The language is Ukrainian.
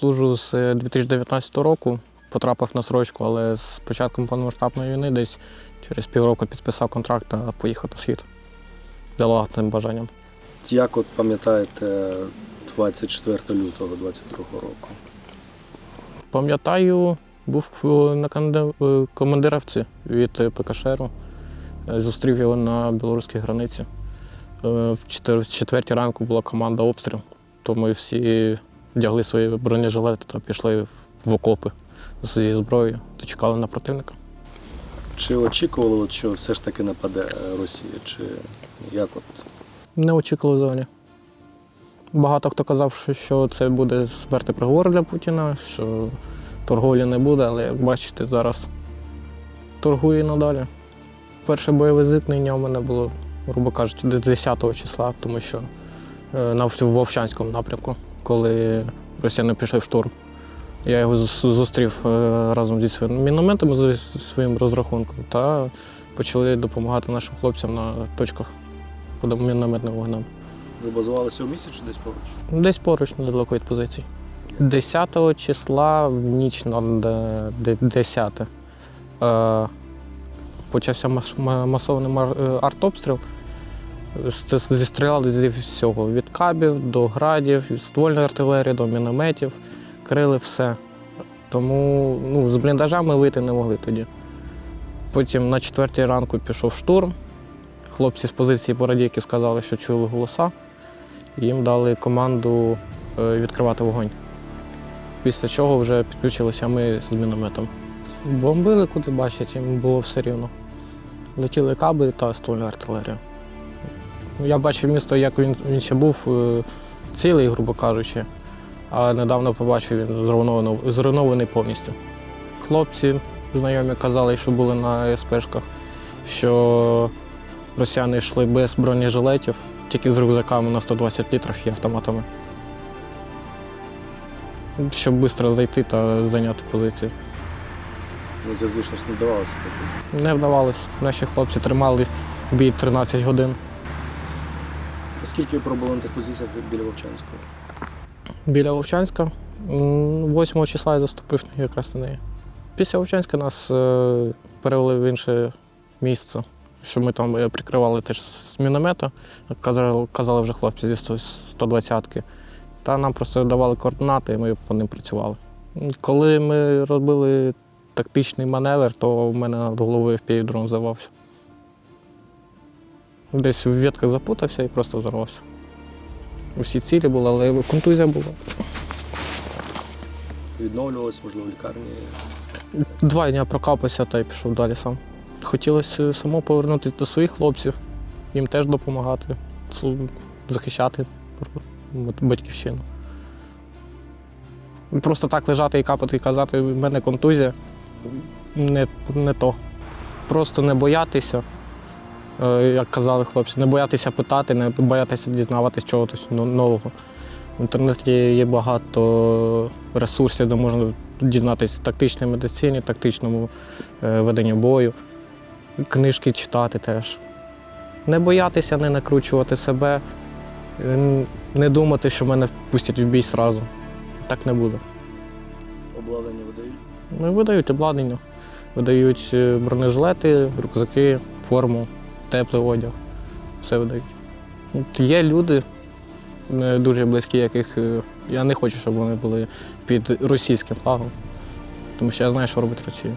служу з 2019 року, потрапив на срочку, але з початком повномасштабної війни десь через півроку підписав контракт та поїхав на схід. Власним бажанням. Як от пам'ятаєте 24 лютого 22 року? Пам'ятаю, був е, на е, командировці від е, ПКШРу. Е, Зустрів його на білоруській границі. Е, В четвертій ранку була команда обстріл, то ми всі вдягли свої бронежилети та пішли в окопи з цією зброєю та чекали на противника. Чи очікували, що все ж таки нападе е, Росія? Чи як от? Не очікували взагалі. Багато хто казав, що- це буде смертний приговор для Путіна, що торговлі не буде, але як бачите, зараз торгує надалі. Перше бойове зіткнення у мене було, грубо кажучи, десь 10 числа, тому що е, на в Вовчанському напрямку, коли росіяни пішли в штурм. Я його зустрів е, разом зі своїми мінометами, зі своїм розрахунком, та почали допомагати нашим хлопцям на точках під мінометним вогнем. Ви базувалися у місті чи десь поруч? Десь поруч недалеко від позицій. 10 числа в ніч на де- де- 10 е, почався масований е, артобстріл. Зістріляли зі всього: від кабів до градів, від ствольної артилерії до мінометів, крили все. Тому ну, з бліндажами вийти не могли тоді. Потім на четвертій ранку пішов штурм. Хлопці з позиції Бородійки сказали, що чули голоса. Їм дали команду е, відкривати вогонь. Після чого вже підключилися ми з мінометом. Бомбили, куди бачать, їм було все рівно. Летіли каби та ствольна артилерія. Ну, Я бачив місто, як він, він ще був е, цілий, грубо кажучи, а недавно побачив він зруйнований, зруйнований повністю. Хлопці знайомі казали, що були на СПшках, що росіяни йшли без бронежилетів, тільки з рюкзаками на 120 літрів і автоматами. Щоб швидко зайти та зайняти позиції. Ну, це, звісно, не вдавалося таке. Не вдавалось. Наші хлопці тримали бій 13 годин. Скільки на тих позиціях біля Вовчанського? Біля Вовчанська. 8 числа я заступив якраз на неї. Після Вовчанська нас е, перевели в інше місце, що ми там е, прикривали теж з міномета, казали, вже хлопці зі 120-ки. Та нам просто давали координати, і ми по ним працювали. Коли ми робили тактичний маневр, то в мене над головою впівдрон взорвався. Десь в ветках запутався і просто взорвався. Усі цілі були, але контузія була. Відновлювалися, можливо, в лікарні. Два дні прокапався та й пішов далі сам. Хотілося само повернутися до своїх хлопців, їм теж допомагати, захищати батьківщину. Просто так лежати і капати і казати, в мене контузія не, не то. Просто не боятися, як казали хлопці, не боятися питати, не боятися дізнаватися чогось нового. В інтернеті є багато ресурсів, де можна дізнатися тактичній медицині, тактичному е, веденню бою, книжки читати теж. Не боятися, не накручувати себе, е, не думати, що мене впустять в бій зразу. Так не буде. Обладнання видають. Ну, видають обладнання, видають е, бронежилети, рюкзаки, форму, теплий одяг. Все видають. Є люди е, дуже близькі, яких е, я не хочу, щоб вони були під російським флагом, тому що я знаю, що робить Росія.